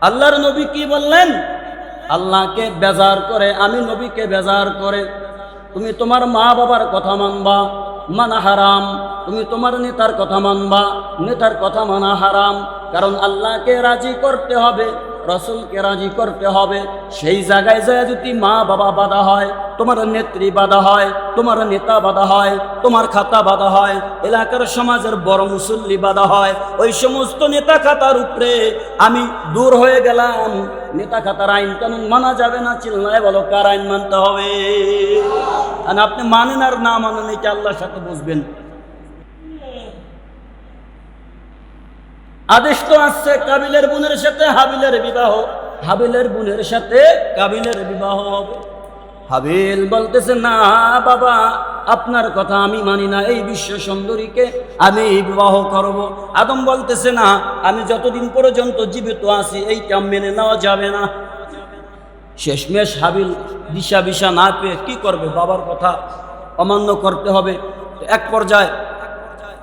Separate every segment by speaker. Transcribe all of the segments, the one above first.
Speaker 1: আল্লাহর নবী কি বললেন? আল্লাহকে বেজার করে, আমি নবীকে বেজার করে। তুমি তোমার মা বাবার কথা মানবা, মানা হারাম। তুমি তোমার নেতার কথা মানবা, নেতার কথা মানা হারাম। কারণ আল্লাহকে রাজি করতে হবে, রসুলকে রাজি করতে হবে। সেই জায়গায় যায় যদি মা বাবা বাধা হয় তোমার নেত্রী বাধা হয়, তোমার নেতা বাধা হয়, তোমার খাতা বাধা হয়, এলাকার সমাজের বড় মুসল্লি বাধা হয়। ওই সমস্ত নেতা খাতার উপরে আমি দূর হয়ে গেলাম। নেতা খাতার আইন কানুন মানা যাবে না, চিল্লায় বলো কার আইন মানতে হবে? আর আপনি মানেন আর না মানেন, এটা আল্লাহর সাথে বুঝবেন। আদেশ তো আসছে কাবিলের বোনের সাথে হাবিলের বিবাহ। হাবিলের বোনের সাথে কাবিলের বিবাহ হবে। হাবিল বলতেছে, না বাবা, আপনার কথা আমি মানি না, এই বিশ্ব সুন্দরীকে আমি বিবাহ করব। আদম বলতেছে, না, আমি যতদিন পর্যন্ত জীবিত আছি, এইটা মেনে নেওয়া যাবে না। শেষমেশ হাবিল দিশা বিশা না পেয়ে কি করবে? বাবার কথা অমান্য করতে হবে। এক পর্যায়ে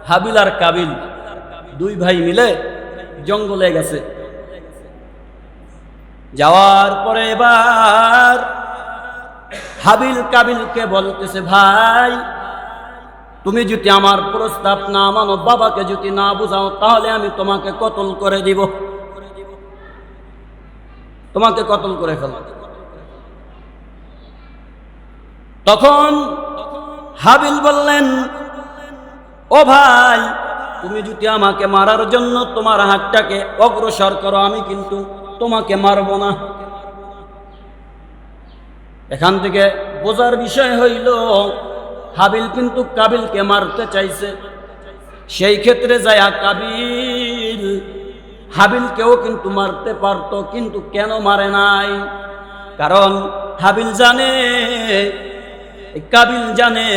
Speaker 1: হাবিল আর কাবিল দুই ভাই মিলে জঙ্গলে গেছে। যাওয়ার পরে এবার হাবিল কাবিলকে বলতেছে, ভাই, তুমি যদি আমার প্রস্তাব না মানো, বাবাকে যদি না বুঝাও, তাহলে আমি তোমাকে কতল করে দিব? তোমাকে কতল করে ফেল তখন হাবিল বললেন, ও ভাই, তুমি যদি আমাকে মারার জন্য তোমার হাতটাকে অগ্রসর করো, আমি কিন্তু তোমাকে মারব না। এখান থেকে বোঝার বিষয় হইল, হাবিল কিন্তু কাবিলকে মারতে চাইছে। সেই ক্ষেত্রে যায় কাবিল, হাবিলকেও কিন্তু মারতে পারতো, কিন্তু কেন মারে নাই? কারণ হাবিল জানে, কাবিল জানে,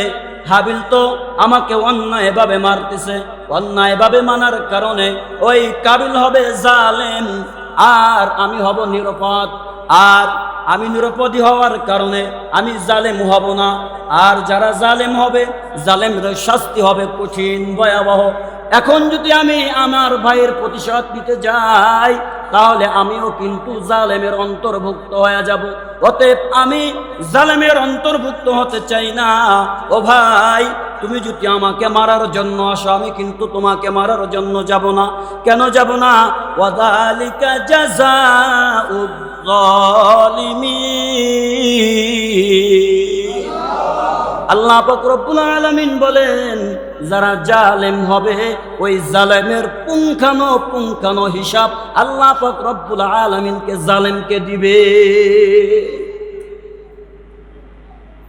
Speaker 1: হাবিল তো আমাকে অন্যায়ভাবে মারতেছে। অন্যায়ভাবে মানার কারণে ওই কাবিল হবে জালেম, আর আমি হব নিরাপদ। আর আমি নিরাপদী হওয়ার কারণে আমি জালেম হব না। আর যারা জালেম হবে জালেমের শাস্তি হবে কঠিন, ভয়াবহ। এখন যদি আমি আমার ভাইয়ের প্রতিশোধ নিতে যাই, তাহলে আমিও কিন্তু জালেমের অন্তর্ভুক্ত হয়ে যাব। অতএব আমি জালেমের অন্তর্ভুক্ত হতে চাই না। ও ভাই, তুমি যদি আমাকে মারার জন্য আসো, আমি কিন্তু তোমাকে মারার জন্য যাব না। কেন যাব না? ওয়াদালিকা জাযাউয-যালিমিন আল্লাহ পাক রব্বুল আলামিন বলেন, যারা জালেম হবে, ওই জালেমের পুঙ্খানো পুঙ্খানো হিসাব আল্লাহ পাক রব্বুল আলামিনকে জালেমকে দিবে।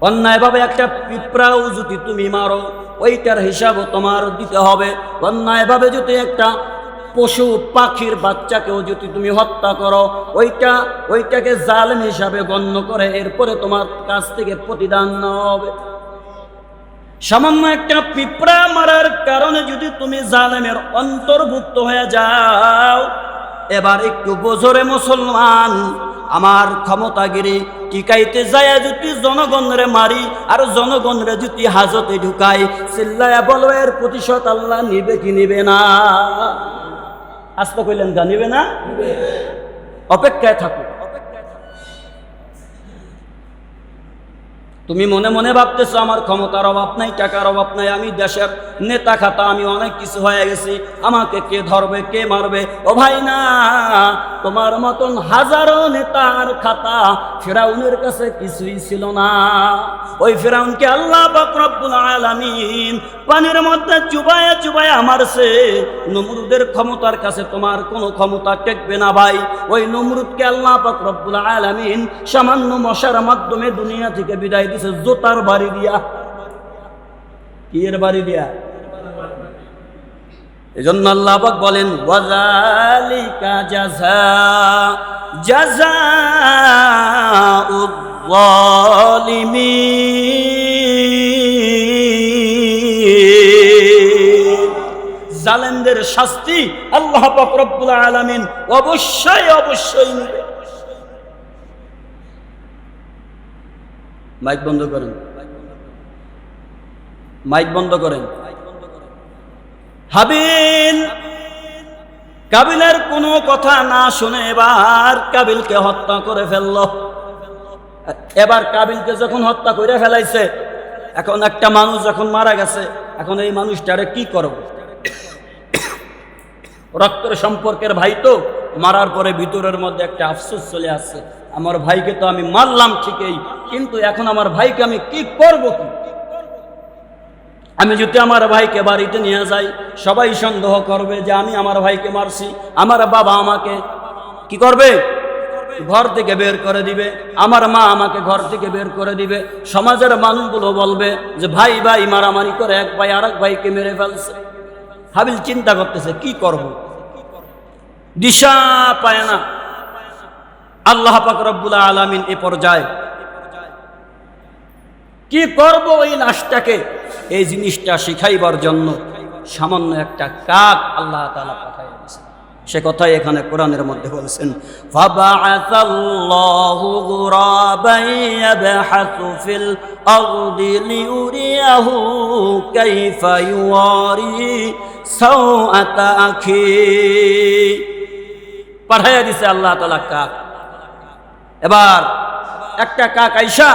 Speaker 1: অন্যায়ভাবে একটা পিঁপড়াও যদি তুমি মারো, ওইটার হিসাবও তোমার দিতে হবে। অন্যায়ভাবে যদি একটা পশু পাখির বাচ্চাকেও যদি তুমি হত্যা করো, ওইটা, ওইটাকে জালেম হিসাবে গণ্য করে এরপরে তোমার কাছ থেকে প্রতিদান নেওয়া হবে। সামান্য একটা পিঁপড়া মারার কারণে যদি তুমি জালেমের অন্তর্ভুক্ত হয়ে যাও, এবার একটু বোঝরে মুসলমান, আমার ক্ষমতাগিরি টিকাইতে যায় যদি জনগণরে মারি, আর জনগণরে যদি হাজতে ঢুকাই, চিল্লায়া বলো এর প্রতিশোধ আল্লাহ নিবে কি নিবে না? আস্তে কইলেন গা নিবে না? অপেক্ষায় থাকো তুমি মনে মনে ভাবতেছো, আমার ক্ষমতার অভাব নাই, টাকার অভাব নাই, আমি দেশের নেতা খাতা, আমি অনেক কিছু হয়ে গেছি, আমাকে কে ধরবে, কে মারবে? ও ভাই না, তোমার মতন হাজারো নেতার খাতা ফেরাউনের কাছে কিছুই ছিল না। ওই ফেরাউনকে আল্লাহ বাকরবুল আলামিন পানির মধ্যে চুবায়া চুবায়া মারছে। নমরুদের ক্ষমতার কাছে তোমার কোনো ক্ষমতা টেকবে না ভাই। ওই নমরুদকে আল্লাহ পাক রব্বুল আলামিন সামান্য মশার মাধ্যমে দুনিয়া থেকে বিদায় দিছে জোতার বাড়ি দিয়া। কি এর বাড়ি দিয়া? আল্লাহ পাক বলেন ওয়াজালিকা জাযা উয-যালিমিন জালেমদের শাস্তি আল্লাহ পাক রব্বুল আলামিন অবশ্যই অবশ্যই নেবে। মাইক বন্ধ করেন। মাইক বন্ধ করেন। হাবিল, কাবিলের কোনো কথা না শুনে এবার কাবিলকে হত্যা করে ফেলল। এবার কাবিলকে যখন হত্যা করে ফেলাইছে, এখন একটা মানুষ যখন মারা গেছে, এখন এই মানুষটারে কি করব? রক্তের সম্পর্কের ভাই তো, মারার পরে ভিতরের মধ্যে একটা আফসোস চলে আসছে। আমার ভাইকে তো আমি মারলাম ঠিকই, কিন্তু এখন আমার ভাইকে আমি কি করব কি? আমি যদি আমার ভাইকে বাড়িতে নিয়ে যাই, সবাই সন্দেহ করবে যে আমি আমার ভাইকে মারছি, আমার বাবা আমাকে কি করবে? ঘর থেকে বের করে দিবে, আমার মা আমাকে ঘর থেকে বের করে দিবে। সমাজের মানুষগুলো বলবে যে, ভাই ভাই, মারামারি করে এক ভাই আর এক ভাইকে মেরে ফেলছে। হাবিল চিন্তা করতেছে, কি করব? দিশা পায় না। আল্লাহ পাক রব্বুল আলামিন এ পর্যায়ে, কি করব এই লাশটাকে? এই জিনিসটা শিখাইবার জন্য সামান্য একটা কাক আল্লাহ তাআলা পাঠাই সে কথাই এখানে কোরআনের মধ্যে বলছেন পাঠাইয়া দিছে আল্লাহ তালা কাক। এবার একটা কাক আইসা,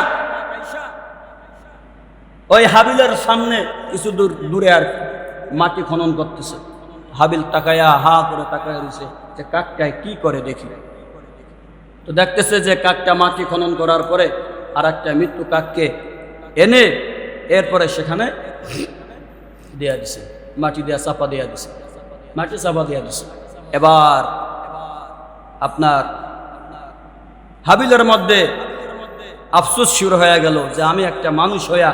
Speaker 1: ওই হাবিলের সামনে কিছু দূর, দূরে আর মাটি খনন করতেছে। হাবিল তাকায়া হা করে তাকায়া দিছে যে কাকটায় কি করে দেখি? তো দেখতেছে যে কাকটা মাটি খনন করার পরে আর একটা মৃত্যু কাককে এনে এরপরে সেখানে দেয়া দিছে, মাটি দেয়া, চাপা দেয়া দিছে, মাটি চাপা দেয়া দিছে। এবার আপনার হাবিলের মধ্যে আফসোস শুরু হয়ে গেল যে আমি একটা মানুষ হইয়া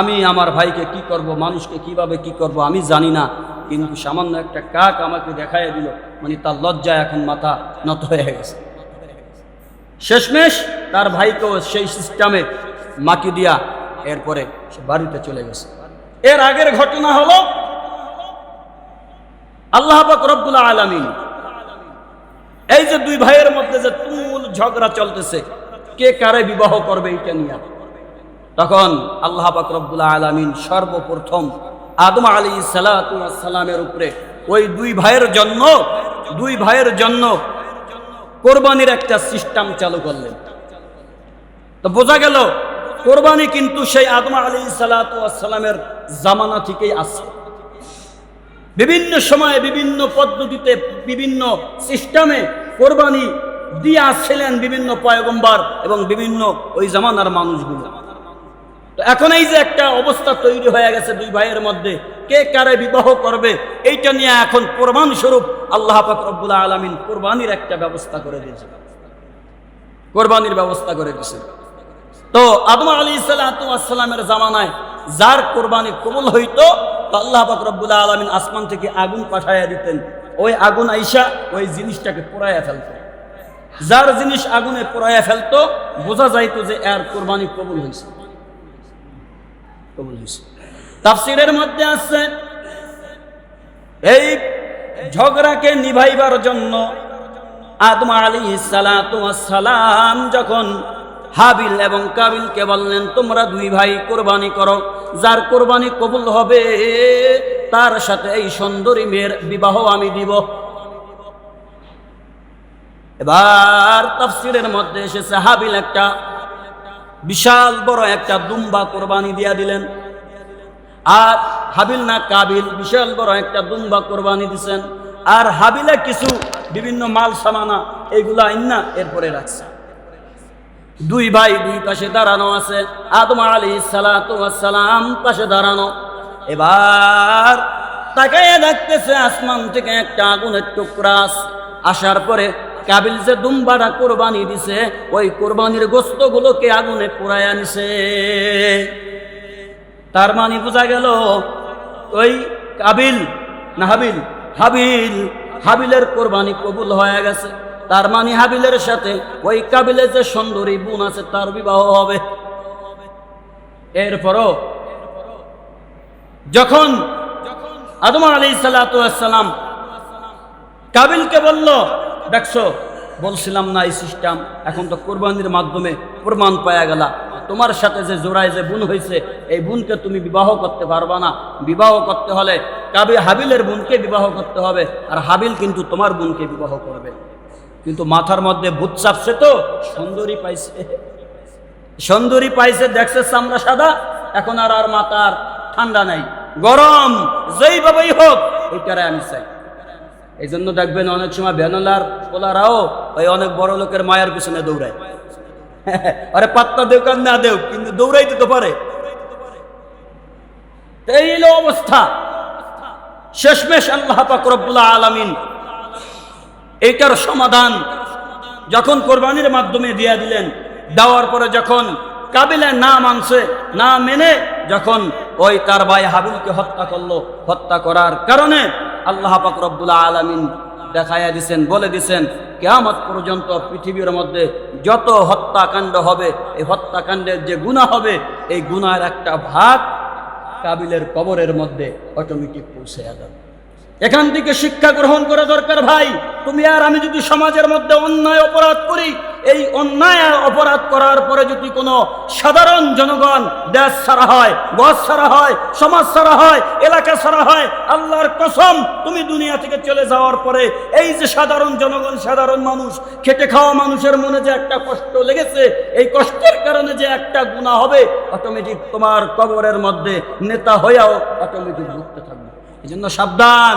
Speaker 1: আমি আমার ভাইকে কি করব, মানুষকে কীভাবে কি করব আমি জানি না, কিন্তু সামান্য একটা কাক আমাকে দেখাইয়া দিল মানে তার লজ্জায় এখন মাথা নত হয়ে গেছে। শেষমেশ তার ভাইকেও সেই সিস্টেমে মাটি দিয়া এরপরে সে বাড়িতে চলে গেছে। এর আগের ঘটনা হলো, আল্লাহ পাক আলামিন এই যে দুই ভাইয়ের মধ্যে যে তুমুল ঝগড়া চলতেছে। কে কারে বিবাহ করবে এইটা নিয়ে? তখন আল্লাহ পাক রব্বুল আলামিন সর্বপ্রথম আদম আলী সালামের উপরে ওই দুই ভাইয়ের জন্য, দুই ভাইয়ের জন্য কোরবানির একটা সিস্টেম চালু করলেন। তো বোঝা গেল, কোরবানি কিন্তু সেই আদম আলী সালামের জামানা থেকেই আছে বিভিন্ন সময়ে বিভিন্ন পদ্ধতিতে বিভিন্ন সিস্টেমে কোরবানি দিয়ে আসছিলেন বিভিন্ন পয়গম্বার এবং বিভিন্ন ওই জামানার মানুষগুলো। তো এখন এই যে একটা অবস্থা তৈরি হয়ে গেছে দুই ভাইয়ের মধ্যে, কে কারে বিবাহ করবে, এইটা নিয়ে এখন কোরবান স্বরূপ আল্লাহ পাক আলমিন কোরবানির একটা ব্যবস্থা করে দিয়েছে কোরবানির ব্যবস্থা করে দিয়েছে তো আদম আলী সাল্লামের জামানায় যার কোরবানি কবুল হইতো আল্লাহ পাক আলমিন আসমান থেকে আগুন পাঠাইয়া দিতেন। ওই আগুন আইসা ওই জিনিসটাকে পোড়াইয়া ফেলতো। যার জিনিস আগুনে পোড়াইয়া ফেলতো, বোঝা যাইতো যে এর কোরবানি কবুল হয়েছে কবুল হয়েছে তাফসিরের মধ্যে আছে, এই ঝগড়াকে নিভাইবার জন্য আদম আলী সালাম যখন হাবিল এবং কাবিলকে বললেন, তোমরা দুই ভাই কোরবানি করো, যার কোরবানি কবুল হবে, তার সাথে এই সুন্দরী মেয়ের বিবাহ আমি দিব। এবার তাফসিরের মধ্যে এসেছে হাবিল একটা বিশাল বড় একটা দুম্বা কোরবানি দিয়া দিলেন। আর হাবিল না কাবিল, বিশাল বড় একটা দুম্বা কোরবানি দিছেন। আর হাবিলে কিছু বিভিন্ন মাল সামানা, এগুলা ইন্না এরপরে রাখছে। দুই ভাই দুই পাশে দাঁড়ানো আছে, আদম আলী সালাম পাশে দাঁড়ানো। এবার তাকাইয়া দেখতেছে আসমান থেকে একটা আগুনের টুকরা আসার পরে কাবিল যে দুম্বাটা কোরবানি দিছে, ওই কোরবানির গোস্তগুলোকে আগুনে পোড়ায় আনিছে তার মানে বোঝা গেল, ওই কাবিল না হাবিল? হাবিল। হাবিলের কোরবানি কবুল হয়ে গেছে। তার মানে হাবিলের সাথে ওই কাবিলের যে সুন্দরী বোন আছে, তার বিবাহ হবে। এরপরও যখন আদম আলী সালাম কাবিলকে বলল দেখছ? বলছিলাম না এই সিস্টেম এখন তো কোরবানির মাধ্যমে প্রমাণ পাওয়া গেল। তোমার সাথে যে জোড়ায় যে বোন হয়েছে, এই বোনকে তুমি বিবাহ করতে পারবা না। বিবাহ করতে হলে কাবি হাবিলের বোনকে বিবাহ করতে হবে, আর হাবিল কিন্তু তোমার বোনকে বিবাহ করবে। কিন্তু মাথার মধ্যে ভূত চাপছে তো? সুন্দরী পাইছে। সুন্দরী পাইছে, দেখছে চামড়া সাদা, এখন আর আর মাথার ঠান্ডা নাই। গরম, যেইভাবেই হোক ওইটারে আমি চাই। এই জন্য দেখবেন অনেক সময় ভ্যানলার পোলারাও ওই অনেক বড় লোকের মায়ের পিছনে দৌড়ায়। আরে পাত্তা দেও কান না দেও কিন্তু দৌড়াইতে তো পারে। এই হলো অবস্থা। শেষমেশ আল্লাহ পাক রব্বুল আলামিন এইটার সমাধান যখন কোরবানির মাধ্যমে দিয়ে দিলেন, দেওয়ার পরে যখন কাবিলে না মানছে না মেনে যখন ওই তার ভাই হাবিলকে হত্যা করল, হত্যা করার কারণে আল্লাহ পাক রব্বুল আলমিন দেখাইয়া দিছেন, বলে দিছেন, কেয়ামত পর্যন্ত পৃথিবীর মধ্যে যত হত্যাকাণ্ড হবে, এই হত্যাকাণ্ডের যে গুণা হবে, এই গুনার একটা ভাগ কাবিলের কবরের মধ্যে অটোমেটিক পৌঁছে যাবে। এখান থেকে শিক্ষা গ্রহণ করা দরকার ভাই। তুমি আর আমি যদি সমাজের মধ্যে অন্যায় অপরাধ করি, এই অন্যায় অপরাধ করার পরে যদি কোনো সাধারণ জনগণ দেশ ছাড়া হয়, গছ ছাড়া হয়, সমাজ ছাড়া হয়, এলাকা ছাড়া হয়, আল্লাহর কসম, তুমি দুনিয়া থেকে চলে যাওয়ার পরে এই যে সাধারণ জনগণ, সাধারণ মানুষ, খেটে খাওয়া মানুষের মনে যে একটা কষ্ট লেগেছে, এই কষ্টের কারণে যে একটা গুণা হবে অটোমেটিক তোমার কবরের মধ্যে নেতা হয়েও অটোমেটিক ভুগতে থাকবে। এই জন্য সাবধান।